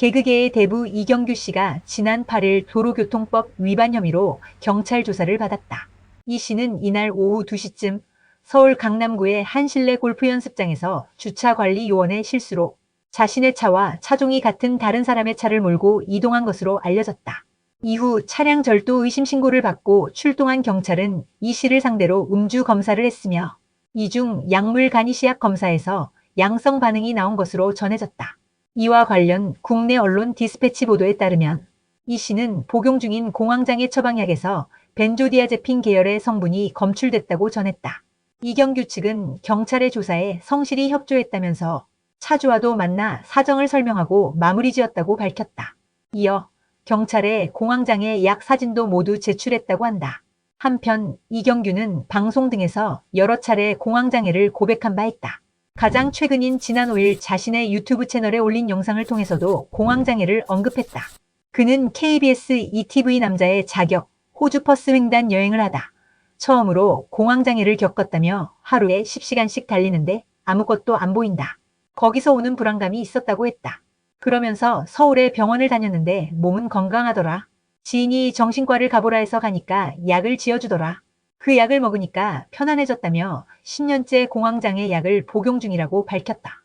개그계의 대부 이경규 씨가 지난 8일 도로교통법 위반 혐의로 경찰 조사를 받았다. 이 씨는 이날 오후 2시쯤 서울 강남구의 한 실내 골프 연습장에서 주차 관리 요원의 실수로 자신의 차와 차종이 같은 다른 사람의 차를 몰고 이동한 것으로 알려졌다. 이후 차량 절도 의심 신고를 받고 출동한 경찰은 이 씨를 상대로 음주 검사를 했으며 이 중 약물 간이 시약 검사에서 양성 반응이 나온 것으로 전해졌다. 이와 관련 국내 언론 디스패치 보도에 따르면 이 씨는 복용 중인 공황장애 처방약에서 벤조디아제핀 계열의 성분이 검출됐다고 전했다. 이경규 측은 경찰의 조사에 성실히 협조했다면서 차주와도 만나 사정을 설명하고 마무리 지었다고 밝혔다. 이어 경찰에 공황장애 약 사진도 모두 제출했다고 한다. 한편 이경규는 방송 등에서 여러 차례 공황장애를 고백한 바 있다. 가장 최근인 지난 5일 자신의 유튜브 채널에 올린 영상을 통해서도 공황장애를 언급했다. 그는 KBS ETV 남자의 자격 호주 퍼스 횡단 여행을 하다 처음으로 공황장애를 겪었다며 하루에 10시간씩 달리는데 아무것도 안 보인다. 거기서 오는 불안감이 있었다고 했다. 그러면서 서울에 병원을 다녔는데 몸은 건강하더라. 지인이 정신과를 가보라 해서 가니까 약을 지어주더라. 그 약을 먹으니까 편안해졌다며 10년째 공황장애 약을 복용 중이라고 밝혔다.